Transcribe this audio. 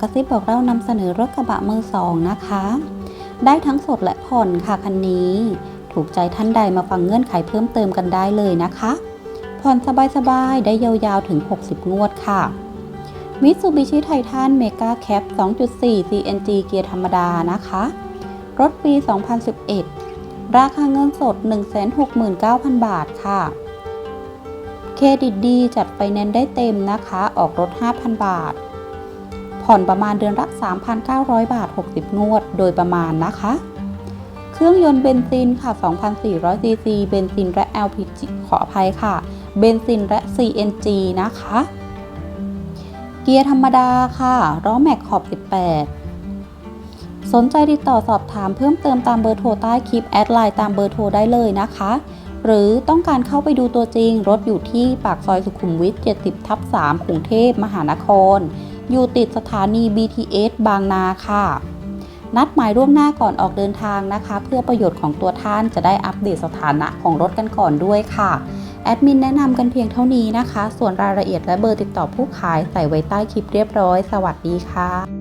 กระซิบบอกเรานำเสนอรถกระบะมือสองนะคะ ได้ทั้งสดและผ่อนค่ะคันนี้ ถูกใจท่านใดมาฟังเงื่อนไขเพิ่มเติมกันได้เลยนะคะ ผ่อนสบายๆ ได้ยาวๆถึง 60 งวดค่ะมิตซูบิชิไททันเมกาแคป2.4 CNG เกียร์ธรรมดานะคะ รถปี 2011 ราคาเงินสด 169,000 บาทค่ะเครดิตดีจัดไฟแนนซ์ได้เต็มนะคะ ออกรถ 5,000 บาท ผ่อนประมาณเดือนละ 3,900 บาท 60 งวด โดยประมาณนะคะ เครื่องยนต์เบนซินค่ะ 2,400 ซีซี เบนซินและ LPG ขออภัยค่ะ เบนซินและ CNG นะคะ เกียร์ธรรมดาค่ะล้อแม็กขอบ 18 สนใจติดต่อสอบถามเพิ่มเติมตามเบอร์โทรใต้คลิปแอดไลน์ตามเบอร์โทรได้เลยนะคะ หรือต้องการเข้าไปดูตัวจริง รถอยู่ที่ปากซอยสุขุมวิท 70 ทับ 3 กรุงเทพมหานคร อยู่ติดสถานี BTS บางนาค่ะ นัดหมายล่วงหน้าก่อนออกเดินทางนะคะ เพื่อประโยชน์ของตัวท่านจะได้อัปเดตสถานะของรถกันก่อนด้วยค่ะแอดมินแนะนำกันเพียงเท่านี้นะคะ ส่วนรายละเอียดและเบอร์ติดต่อผู้ขายใส่ไว้ใต้คลิปเรียบร้อย สวัสดีค่ะ